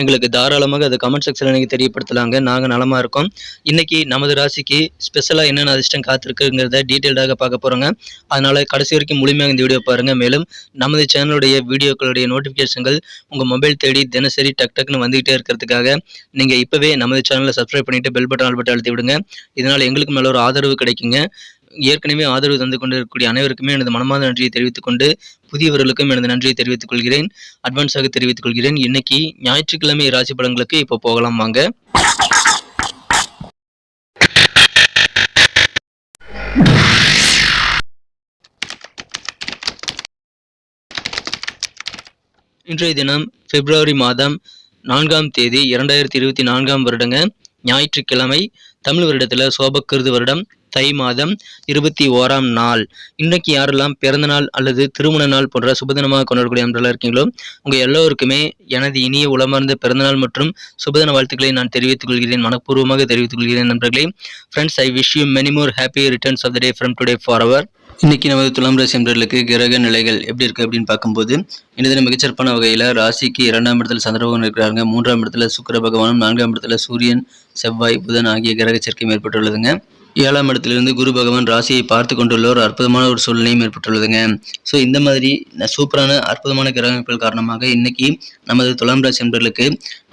எங்களுக்கு தாராளமாக அதை கமெண்ட் செக்ஷனில் நீங்கள் தெரியப்படுத்தலாங்க. நாங்கள் நலமாக இருக்கோம். இன்றைக்கி நமது ராசிக்கு ஸ்பெஷலாக என்னென்ன அதிர்ஷ்டம் காத்திருக்குங்கிறத டீட்டெயில்டாக பார்க்க போகிறோங்க அதனால் கடைசி வரைக்கும் முழுமையாக இந்த வீடியோ பாருங்கள் மேலும் நமது சேனலுடைய வீடியோக்களுடைய நோட்டிஃபிகேஷன்கள் உங்கள் மொபைல் தேடி தினசரி டக் டக்குன்னு வந்துகிட்டே இருக்கிறதுக்காக நீங்கள் இப்போவே நமது சேனலை சப்ஸ்கிரைப் பண்ணிவிட்டு பெல் பட்டன் ஆல் பட்டன் அழுத்தி விடுங்க. இதனால் எங்களுக்கு மேலே ஒரு ஆதரவு கிடைக்குங்க. ஏற்கனவே ஆதரவு தந்து கொண்டிருக்கக்கூடிய அனைவருக்குமே எனது மனமார்ந்த நன்றியை தெரிவித்துக் கொண்டு புதியவர்களுக்கும் எனது நன்றியை தெரிவித்துக் கொள்கிறேன். அட்வான்ஸாக தெரிவித்துக் கொள்கிறேன் இன்னைக்கு ஞாயிற்றுக்கிழமை ராசி படங்களுக்கு இப்போ போகலாம் வாங்க. இன்றைய தினம் பிப்ரவரி மாதம் நான்காம் தேதி இரண்டாயிரத்தி இருபத்தி நான்காம் வருடங்க. ஞாயிற்றுக்கிழமை தமிழ் வருடத்தில் சோபக்கிருது வருடம் தை மாதம் இருபத்தி ஓராம் நாள். இன்றைக்கு யாரெல்லாம் பிறந்த நாள் அல்லது திருமண நாள் போன்ற சுபதினமாக கொண்டாடக்கூடிய அன்றெல்லாம் இருக்கீங்களோ உங்கள் எல்லோருக்குமே எனது இனிய உளமார்ந்த பிறந்தநாள் மற்றும் சுபதின வாழ்த்துக்களை நான் தெரிவித்துக் கொள்கிறேன் மனப்பூர்வமாக தெரிவித்துக் கொள்கிறேன் நண்பர்களே. Friends I wish you many more happy returns of the day from today for our இன்றைக்கி நமது துலாம் ராசி அன்பர்களுக்கு கிரக நிலைகள் எப்படி இருக்குது அப்படின்னு பார்க்கும்போது இந்த மிகச்சிறப்பான வகையில் ராசிக்கு இரண்டாம் இடத்துல சந்திரபகவான் இருக்கிறாங்க மூன்றாம் இடத்துல சுக்கிர பகவானும் நான்காம் இடத்துல சூரியன் செவ்வாய் புதன் ஆகிய கிரக சேர்க்கையும் ஏற்பட்டுள்ளதுங்க ஏழாம் இடத்திலிருந்து குரு பகவான் ராசியை பார்த்து கொண்டுள்ள ஒரு அற்புதமான ஒரு சூழ்நிலையும் ஏற்பட்டுள்ளதுங்க. ஸோ இந்த மாதிரி சூப்பரான அற்புதமான கிரக அமைப்புகள் காரணமாக இன்னைக்கு நமது துலாம் ராசி என்பர்களுக்கு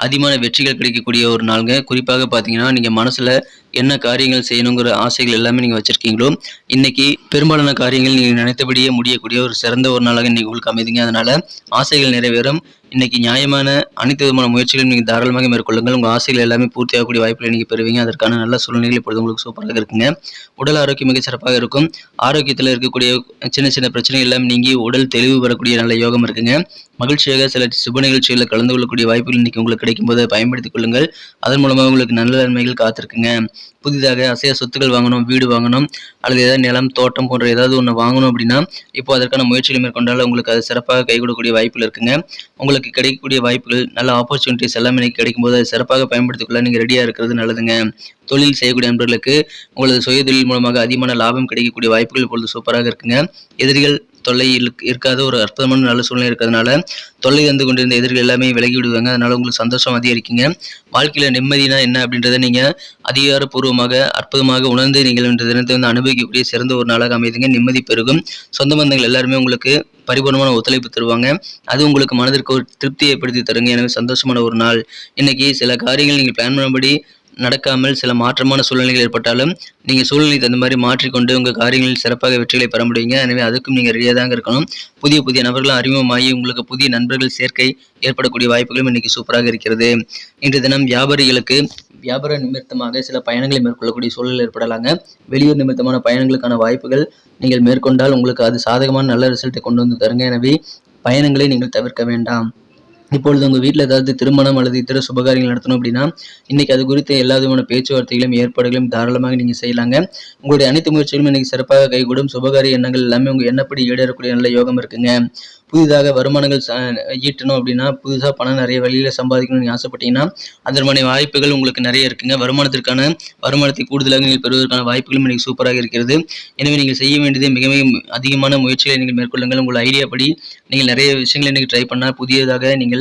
அதிகமான வெற்றிகள் கிடைக்கக்கூடிய ஒரு நாளுங்க. குறிப்பாக பார்த்தீங்கன்னா நீங்கள் மனசில் என்ன காரியங்கள் செய்யணுங்கிற ஆசைகள் எல்லாமே நீங்கள் வச்சுருக்கீங்களோ இன்றைக்கி பெரும்பாலான காரியங்கள் நீங்கள் நினைத்தபடியே முடியக்கூடிய ஒரு சிறந்த ஒரு நாளாக இன்றைக்கி உங்களுக்கு அமைதிங்க. அதனால் ஆசைகள் நிறைவேறும். இன்றைக்கி நியாயமான அனைத்து விதமான முயற்சிகளையும் நீங்கள் தாராளமாக மேற்கொள்ளுங்கள். உங்கள் ஆசைகள் எல்லாமே பூர்த்தியாகக்கூடிய வாய்ப்புகளை நீங்கள் பெறுவீங்க. அதற்கான நல்ல சூழ்நிலைகள் இப்பொழுது உங்களுக்கு சூப்பராக இருக்குங்க. உடல் ஆரோக்கியம் மிக சிறப்பாக இருக்கும். ஆரோக்கியத்தில் இருக்கக்கூடிய சின்ன சின்ன பிரச்சனைகள் எல்லாம் நீங்கி உடல் தெளிவு பெறக்கூடிய நல்ல யோகம் இருக்குங்க. மகிழ்ச்சியாக சில சுப நிகழ்ச்சிகளில் கலந்து கொள்ளக்கூடிய வாய்ப்புகள் இன்னைக்கு உங்களுக்கு கிடைக்கும் போது பயன்படுத்திக் கொள்ளுங்கள். அதன் மூலமாக உங்களுக்கு நல்ல நன்மைகள் காத்திருக்குங்க. புதிதாக அசைய சொத்துக்கள் வாங்கணும் வீடு வாங்கணும் அல்லது ஏதாவது நிலம் தோட்டம் போன்ற ஏதாவது ஒன்று வாங்கணும் அப்படின்னா இப்போ அதற்கான முயற்சிகளை மேற்கொண்டால் உங்களுக்கு அது சிறப்பாக கை கொடுக்கக்கூடிய வாய்ப்புகள் இருக்குங்க. உங்களுக்கு கிடைக்கக்கூடிய வாய்ப்புகள் நல்ல ஆப்பர்ச்சுனிட்டிஸ் எல்லாமே இன்னைக்கு கிடைக்கும்போது அதை சிறப்பாக பயன்படுத்திக் கொள்ள நீங்கள் ரெடியாக இருக்கிறது நல்லதுங்க. தொழில் செய்யக்கூடிய நண்பர்களுக்கு உங்களது சுய தொழில் மூலமாக அதிகமான லாபம் கிடைக்கக்கூடிய வாய்ப்புகள் இப்பொழுது சூப்பராக இருக்குங்க. எதிரிகள் தொல்லை இருக்காத ஒரு அற்புதமான நல்ல சூழ்நிலை இருக்கிறதுனால தொல்லை தந்து கொண்டிருந்த எதிர்கள் எல்லாமே விலகி விடுவாங்க. அதனால உங்களுக்கு சந்தோஷம் அதிகரிக்குங்க வாழ்க்கையில் நிம்மதினா என்ன அப்படின்றத நீங்கள் அதிகாரப்பூர்வமாக அற்புதமாக உணர்ந்து நீங்கள் இந்த தினத்தை வந்து அனுபவிக்கக்கூடிய சிறந்த ஒரு நாளாக அமைதுங்க. நிம்மதி பெருகும். சொந்த பந்தங்கள் எல்லாருமே உங்களுக்கு பரிபூர்ணமான ஒத்துழைப்பு தருவாங்க. அது உங்களுக்கு மனதிற்கு ஒரு திருப்தியை ஏற்படுத்தி தருங்க. எனவே சந்தோஷமான ஒரு நாள். இன்னைக்கு சில காரியங்கள் நீங்கள் பிளான் பண்ணபடி நடக்காமல் சில மாற்றமான சூழ்நிலைகள் ஏற்பட்டாலும் நீங்கள் சூழ்நிலை தகுந்த மாதிரி மாற்றிக்கொண்டு உங்கள் காரியங்களில் சிறப்பாக வெற்றிகளை பெற முடியுங்க. எனவே அதுக்கும் நீங்கள் ரெடியாக தாங்க இருக்கணும். புதிய புதிய நபர்களும் அறிமுகமாகி உங்களுக்கு புதிய நண்பர்கள் சேர்க்கை ஏற்படக்கூடிய வாய்ப்புகளும் இன்னைக்கு சூப்பராக இருக்கிறது. இன்று தினம் வியாபாரிகளுக்கு வியாபார நிமித்தமாக சில பயணங்களை மேற்கொள்ளக்கூடிய சூழல் ஏற்படலாங்க. வெளியூர் நிமித்தமான பயணங்களுக்கான வாய்ப்புகள் நீங்கள் மேற்கொண்டால் உங்களுக்கு அது சாதகமான நல்ல ரிசல்ட்டை கொண்டு வந்து தருங்க. எனவே பயணங்களை நீங்கள் தவிர்க்க வேண்டாம். இப்பொழுது உங்கள் வீட்டில் ஏதாவது திருமணம் அல்லது இதர சுபகாரியங்கள் நடத்தணும் அப்படின்னா இன்றைக்கி அது குறித்த எல்லா விதமான பேச்சுவார்த்தைகளும் ஏற்பாடுகளும் தாராளமாக நீங்கள் செய்யலாங்க. உங்களுடைய அனைத்து முயற்சிகளும் இன்றைக்கி சிறப்பாக கைகூடும். சுபகாரிய எண்ணங்கள் எல்லாமே உங்கள் எண்ணப்படி ஈடேறக்கூடிய நல்ல யோகம் இருக்குங்க. புதிதாக வருமானங்கள் ஈட்டணும் அப்படின்னா புதுசாக பணம் நிறைய வழியில் சம்பாதிக்கணும்னு ஆசைப்பட்டீங்கன்னா அதற்கான வாய்ப்புகள் உங்களுக்கு நிறைய இருக்குங்க. வருமானத்திற்கான வருமானத்தை கூடுதலாக நீங்கள் பெறுவதற்கான வாய்ப்புகளும் இன்றைக்கி சூப்பராக இருக்கிறது. எனவே நீங்கள் செய்ய வேண்டியது மிக மிக அதிகமான முயற்சிகளை நீங்கள் மேற்கொள்ளுங்கள். உங்கள் ஐடியா படி நீங்கள் நிறைய விஷயங்களை இன்றைக்கி ட்ரை பண்ணால் புதியதாக நீங்கள்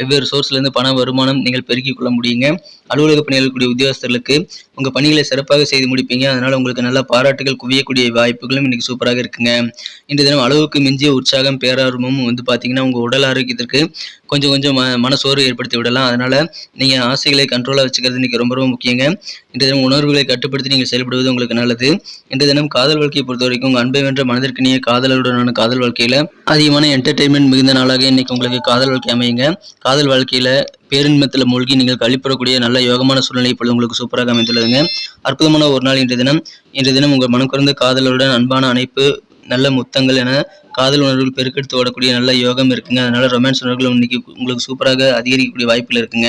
வெவ்வேறு சோர்ஸ்லேருந்து பண வருமானம் நீங்கள் பெருக்கிக் கொள்ள முடியுங்க. அலுவலக பணியில் கூடிய உத்தியோகஸ்தர்களுக்கு உங்கள் பணிகளை சிறப்பாக செய்து முடிப்பீங்க. அதனால் உங்களுக்கு நல்ல பாராட்டுகள் குவியக்கூடிய வாய்ப்புகளும் இன்னைக்கு சூப்பராக இருக்குங்க. இன்று தினம் அளவுக்கு மிஞ்சிய உற்சாகம் பேரார்வமும் வந்து பார்த்தீங்கன்னா உங்கள் உடல் ஆரோக்கியத்திற்கு கொஞ்சம் கொஞ்சம் ம மனசோர்வு ஏற்படுத்தி விடலாம். அதனால் நீங்கள் ஆசைகளை கண்ட்ரோலாக வச்சுக்கிறது இன்னைக்கு ரொம்ப ரொம்ப முக்கியங்க. இன்று தினம் உணர்வுகளை கட்டுப்படுத்தி நீங்கள் செயல்படுவது உங்களுக்கு நல்லது. இன்று தினம் காதல் வாழ்க்கையை பொறுத்த வரைக்கும் உங்கள் அன்பை வென்ற மனதிற்கினிய காதலருடனான காதல் வாழ்க்கையில் அதிகமான என்டர்டெயின்மெண்ட் மிகுந்த நாளாக இன்னைக்கு உங்களுக்கு காதல் வாழ்க்கை அமையுங்க. காதல் வாழ்க்கையில் பேரின்பத்தில் மூழ்கி நீங்கள் கழிப்படக்கூடிய நல்ல யோகமான சூழ்நிலை இப்பொழுது உங்களுக்கு சூப்பராக அமைந்துள்ளதுங்க. அற்புதமான ஒரு நாள் இன்றைய தினம். இன்றைய தினம் உங்கள் மனம் குறைந்த காதலருடன் அன்பான அணைப்பு நல்ல முத்தங்கள் என காதல் உணர்வுகள் பெருக்கெடுத்து ஓடக்கூடிய நல்ல யோகம் இருக்குங்க. அதனால ரொமான்ஸ் உணர்வுகள் இன்னைக்கு உங்களுக்கு சூப்பராக அதிகரிக்கக்கூடிய வாய்ப்பில் இருக்குங்க.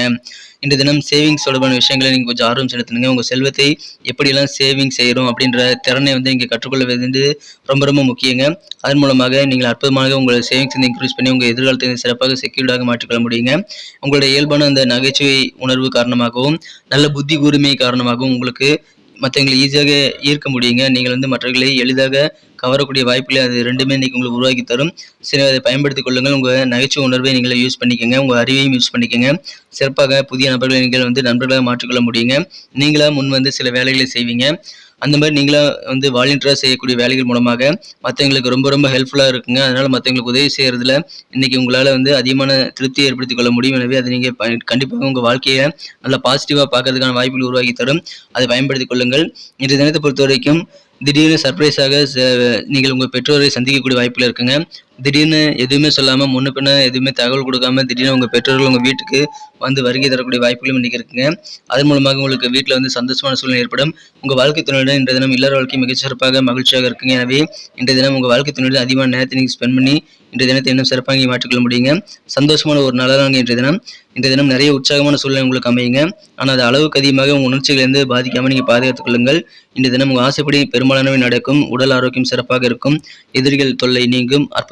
இன்று தினம் சேவிங்ஸ் தொடர்பான விஷயங்களை நீங்கள் கொஞ்சம் ஆர்வம் செலுத்தணுங்க உங்கள் செல்வத்தை எப்படியெல்லாம் சேவிங் செய்கிறோம் அப்படின்ற திறனை வந்து இங்கே கற்றுக்கொள்ள வேண்டியது ரொம்ப ரொம்ப முக்கியங்க. அதன் மூலமாக நீங்கள் அற்புதமாக உங்கள் சேவிங்ஸ் வந்து இன்க்ரீஸ் பண்ணி உங்கள் எதிர்காலத்தை வந்து சிறப்பாக செக்யூர்டாக மாற்றிக்கொள்ள முடியுங்க. உங்களுடைய இயல்பான அந்த நகைச்சுவை உணர்வு காரணமாகவும் நல்ல புத்தி கூர்மை காரணமாகவும் உங்களுக்கு மற்றவங்களை ஈஸியாக ஈர்க்க முடியுங்க. நீங்கள் வந்து மற்றவர்களை எளிதாக கவரக்கூடிய வாய்ப்புகளை அது ரெண்டுமே இன்றைக்கி உங்களுக்கு உருவாக்கி தரும். சரி அதை பயன்படுத்திக் கொள்ளுங்கள். உங்கள் நகைச்சுவை உணர்வை நீங்கள் யூஸ் பண்ணிக்கோங்க. உங்கள் அறிவையும் யூஸ் பண்ணிக்கோங்க. சிறப்பாக புதிய நபர்களை நீங்கள் வந்து நண்பர்களாக மாற்றிக்கொள்ள முடியுங்க. நீங்களாக முன் வந்து சில வேலைகளை செய்வீங்க. அந்த மாதிரி நீங்களாக வந்து வாலண்டியராக செய்யக்கூடிய வேலைகள் மூலமாக மற்றவங்களுக்கு ரொம்ப ரொம்ப ஹெல்ப்ஃபுல்லாக இருக்குங்க. அதனால் மற்றவங்களுக்கு உதவி செய்கிறதுல இன்றைக்கி உங்களால் வந்து அதிகமான திருப்தியை ஏற்படுத்திக் கொள்ள முடியும். எனவே அதை நீங்கள் ப கண்டிப்பாக உங்கள் வாழ்க்கையை நல்லா பாசிட்டிவாக பார்க்கறதுக்கான வாய்ப்புகள் உருவாக்கி தரும். அதை பயன்படுத்திக் கொள்ளுங்கள். இன்றைய தினத்தை பொறுத்த வரைக்கும் திடீர்னு சர்ப்ரைஸாக நீங்கள் உங்கள் பெற்றோரை சந்திக்கக்கூடிய வாய்ப்புகள் இருக்குங்க. திடீர்னு எதுவுமே சொல்லாமல் முன்ன பின்ன எதுவுமே தகவல் கொடுக்காம திடீர்னு உங்கள் பெற்றோர்கள் உங்கள் வீட்டுக்கு வந்து வருகை தரக்கூடிய வாய்ப்புகளும் இன்றைக்கி இருக்குங்க. அதன் மூலமாக உங்களுக்கு வீட்டில் வந்து சந்தோஷமான சூழ்நிலை ஏற்படும். உங்கள் வாழ்க்கை துணையுடன் இன்றைய தினம் இல்லற வாழ்க்கை மிக சிறப்பாக மகிழ்ச்சியாக இருக்குங்க. எனவே இன்றைய தினம் உங்கள் வாழ்க்கை துணையுடன் அதிகமான நேரத்தை நீங்கள் ஸ்பெண்ட் பண்ணி இன்றைய தினத்தை இன்னும் சிறப்பாக மாற்றிக்கொள்ள முடியுங்க. சந்தோஷமான ஒரு நாளாக இன்றைய தினம் இன்றைய தினம் நிறைய உற்சாகமான சூழ்நிலை உங்களுக்கு அமையுங்க. ஆனால் அது அளவுக்கு அதிகமாக உங்கள் உணர்ச்சிகளிலிருந்து பாதிக்காமல் நீங்கள் பாதுகாத்துக் கொள்ளுங்கள். இன்றைய தினம் உங்கள் ஆசைப்படி பெரும்பாலானவை நடக்கும். உடல் ஆரோக்கியம் சிறப்பாக இருக்கும். எதிரிகள் தொல்லை நீங்கும்.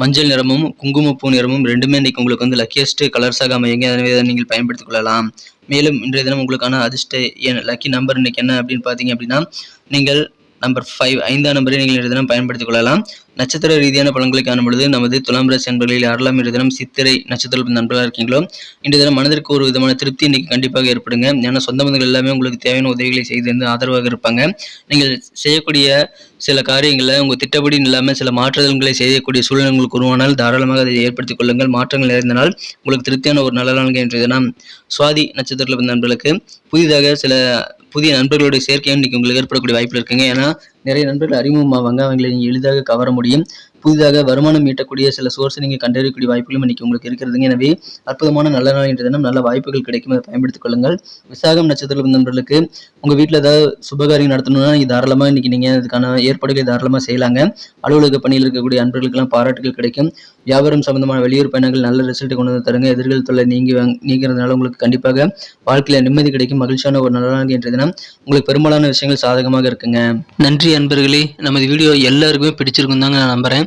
மஞ்சள் நிறமும் குங்குமப்பூ நிறமும் ரெண்டுமே இன்றைக்கு உங்களுக்கு வந்து லக்கியஸ்ட் கலர்ஸாக அமையுங்க. எனவே அதை நீங்கள் பயன்படுத்திக் கொள்ளலாம். மேலும் இன்றைய தினம் உங்களுக்கான அதிர்ஷ்ட எண் லக்கி நம்பர் இன்றைக்கி என்ன அப்படின்னு பார்த்தீங்க அப்படின்னா நீங்கள் நம்பர் ஃபைவ் ஐந்தாம் நம்பரை நீங்கள் இன்றைய தினம் பயன்படுத்திக் கொள்ளலாம்? நட்சத்திர ரீதியான பலன்களை காணும் பொழுது நமது துலாம் ராசி நண்பர்களில் யாரெல்லாம் இன்றைய தினம் சித்திரை நட்சத்திர நண்பர்களாக இருக்கீங்களோ இன்று தினம் மனதிற்கு ஒரு விதமான திருப்தி இன்னைக்கு கண்டிப்பாக ஏற்படுங்க. ஏன்னா சொந்த பந்தங்கள் எல்லாமே உங்களுக்கு தேவையான உதவிகளை செய்து வந்து ஆதரவாக இருப்பாங்க. நீங்கள் செய்யக்கூடிய சில காரியங்களில் உங்கள் திட்டப்படி இல்லாமல் சில மாற்றுதல்களை செய்யக்கூடிய சூழ்நிலை உங்களுக்கு உருவானால் தாராளமாக அதை ஏற்படுத்திக் கொள்ளுங்கள். மாற்றங்கள் நிறைந்தனால் உங்களுக்கு திருப்தியான ஒரு நல்ல நாள் இன்றைய தினம் சுவாதி நட்சத்திரத்தில் நண்பர்களுக்கு புதிதாக சில புதிய நண்பர்களுடைய சேர்க்கையும் இன்னைக்கு உங்களுக்கு ஏற்படக்கூடிய வாய்ப்பு இருக்குங்க. ஏன்னா நிறைய நண்பர்கள் அறிமுகமாவாங்க. அவங்களை நீங்கள் எளிதாக கவர முடியும். புதிதாக வருமானம் ஈட்டக்கூடிய சில சோர்ஸை நீங்கள் கண்டறியக்கூடிய வாய்ப்புகளும் இன்னைக்கு உங்களுக்கு இருக்கிறதுங்க. எனவே அற்புதமான நல்ல நாள் என்ற தினம் நல்ல வாய்ப்புகள் கிடைக்கும். அதை பயன்படுத்திக் கொள்ளுங்கள். விசாகம் நட்சத்திர நண்பர்களுக்கு உங்கள் வீட்டில் ஏதாவது சுபகாரியம் நடத்தணும்னா நீங்கள் தாராளமாக இன்னைக்கு நீங்கள் அதுக்கான ஏற்பாடுகளை தாராளமாக செய்யலாங்க. அலுவலக பணியில் இருக்கக்கூடிய அன்பர்களுக்கெல்லாம் பாராட்டுகள் கிடைக்கும். வியாபாரம் சம்பந்தமான வெளியூர் பயணங்கள் நல்ல ரிசல்ட் கொண்டு வந்து தருங்க. எதிர்கள் தொல்லை நீங்கி நீங்கிறதுனால உங்களுக்கு கண்டிப்பாக வாழ்க்கையில் நிம்மதி கிடைக்கும். மகிழ்ச்சியான ஒரு நல்ல நாள் என்ற தினம். உங்களுக்கு பெரும்பாலான விஷயங்கள் சாதகமாக இருக்குங்க. நன்றி அன்பர்களே. நமது வீடியோ எல்லாருக்குமே பிடிச்சிருக்கும் தாங்க நான் நம்புறேன்.